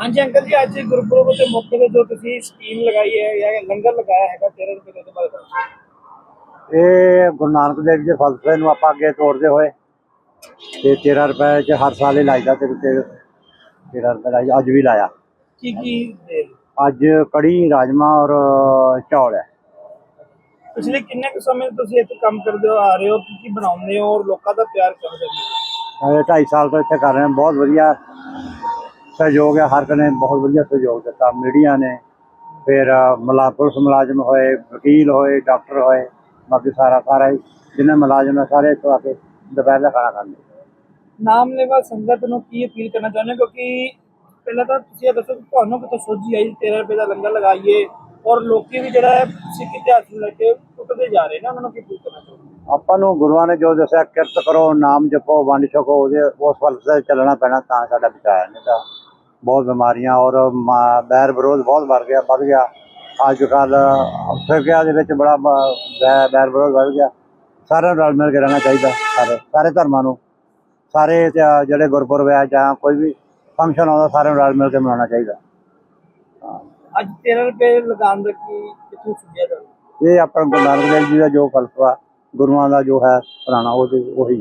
ਹਾਂਜੀ ਅੰਕਲ ਜੀ ਅੱਜ ਗੁਰਪੁਰਬ ਦੇ ਮੌਕੇ ਤੇ ਜੋ ਤੁਸੀਂ ਸਕੀਮ ਲਗਾਈ ਹੈ ਜਾਂ ਲੰਗਰ ਲਗਾਇਆ ਹੈਗਾ 13 ਰੁਪਏ ਦੇ ਬਾਰੇ ਇਹ ਗੁਰੂ ਨਾਨਕ ਦੇਵ ਜੀ ਦੇ ਫਲਸਫੇ ਨੂੰ ਆਪਾਂ ਅੱਗੇ ਤੋੜਦੇ ਹੋਏ ਤੇ 13 ਰੁਪਏ ਚ ਹਰ ਸਾਲ ਹੀ ਲਾਈਦਾ ਤੇ ਤੇ 13 ਰੁਪਏ ਲਾਈ ਅੱਜ ਵੀ ਲਾਇਆ। ਕੀ ਕੀ ਅੱਜ ਕੜੀ ਰਾਜਮਾ ਔਰ ਚੌਲ ਹੈ। ਪਿਛਲੇ ਕਿੰਨੇ ਕੁ ਸਮੇਂ ਤੁਸੀਂ ਇੱਥੇ ਕੰਮ ਕਰਦੇ ਹੋ ਆ ਰਹੇ ਹੋ ਤੁਸੀਂ ਬਣਾਉਂਦੇ ਹੋ ਔਰ ਲੋਕਾਂ ਦਾ ਪਿਆਰ ਕਰਦੇ ਹੋ ਇਹ 2.5 ਸਾਲ ਤੋਂ ਇੱਥੇ ਕਰ ਰਹੇ ਹਾਂ ਬਹੁਤ ਵਧੀਆ ਸਹਿਯੋਗ ਹੈ ਹਰ ਕਨੇ ਬਹੁਤ ਵਧੀਆ ਸਹਿਯੋਗ ਦਿੱਤਾ। ਮੀਡੀਆ ਨੇ ਫਿਰ ਮੁਲਾ ਪੁਲਿਸ ਮੁਲਾਜ਼ਮ ਹੋਏ ਵਕੀਲ ਹੋਏ ਡਾਕਟਰ ਹੋਏ ਬਾਕੀ ਸਾਰਾ ਸਾਰਾ ਜਿੰਨੇ ਮੁਲਾਜ਼ਮ ਹੈ ਸਾਰੇ ਇੱਥੋਂ ਆ ਕੇ ਦੁਪਹਿਰ ਦਾ ਖਾਣਾ ਖਾਂਦੇ ਨਾਮ ਲੈਵਾ ਸੰਗਤ ਨੂੰ ਕੀ ਅਪੀਲ ਕਰਨਾ ਚਾਹੁੰਦੇ ਕਿਉਂਕਿ ਪਹਿਲਾਂ ਤਾਂ ਤੁਸੀਂ ਇਹ ਦੱਸੋ ਤੁਹਾਨੂੰ ਕਿਤੋਂ ਸੋਝੀ ਆਈ 13 ਰੁਪਏ ਦਾ ਲੰਗਰ ਲਗਾਈਏ ਔਰ ਲੋਕੀ ਵੀ ਜਿਹੜਾ ਹੈ ਸਿੱਖ ਇਤਿਹਾਸ ਨੂੰ ਲੈ ਕੇ ਟੁੱਟਦੇ ਜਾ ਰਹੇ ਨੇ ਉਹਨਾਂ ਨੂੰ ਕੀ ਅਪੀਲ ਕਰਨਾ ਚਾਹੁੰਦੇ? ਆਪਾਂ ਨੂੰ ਗੁਰੂਆਂ ਨੇ ਜੋ ਦੱਸਿਆ ਕਿਰਤ ਕਰੋ ਨਾਮ ਜਪੋ ਵੰਡ ਛਕੋ ਉਹਦੇ ਉਸ ਫਲਸਫੇ ਚੱਲਣਾ ਪੈਣਾ ਤਾਂ ਸਾਡਾ ਬਚਾਅ ਹੈ ਨਹੀਂ ਤਾਂ ਬਹੁਤ ਬਿਮਾਰੀਆਂ ਔਰ ਬੈਰ ਵਿਰੋਧ ਬਹੁਤ ਵੱਧ ਗਿਆ ਵੱਧ ਗਿਆ। ਅੱਜ ਕੱਲ ਫਿਰਕਿਆਂ ਦੇ ਵਿੱਚ ਬੜਾ ਬੈਰ ਵਿਰੋਧ ਵੱਧ ਗਿਆ। ਸਾਰਿਆਂ ਨੂੰ ਰਲ ਮਿਲ ਕੇ ਰਹਿਣਾ ਚਾਹੀਦਾ ਸਾਰੇ ਸਾਰੇ ਧਰਮਾਂ ਨੂੰ। ਸਾਰੇ ਜਿਹੜੇ ਗੁਰਪੁਰਬ ਹੈ ਜਾਂ ਕੋਈ ਵੀ ਫੰਕਸ਼ਨ ਆਉਂਦਾ ਸਾਰਿਆਂ ਨੂੰ ਰਲ ਮਿਲ ਕੇ ਮਨਾਉਣਾ ਚਾਹੀਦਾ। ਅੱਜ 13 ਰੁਪਏ ਲਗਾਉਣ ਦਾ ਕੀ ਕਿੱਥੋਂ ਸੁਝਿਆ ਇਹ ਆਪਣਾ ਗੁਰੂ ਨਾਨਕ ਦੇਵ ਜੀ ਦਾ ਜੋ ਫਲਸਫਾ ਗੁਰੂਆਂ ਦਾ ਜੋ ਹੈ ਪੁਰਾਣਾ ਉਹਦੇ ਉਹੀ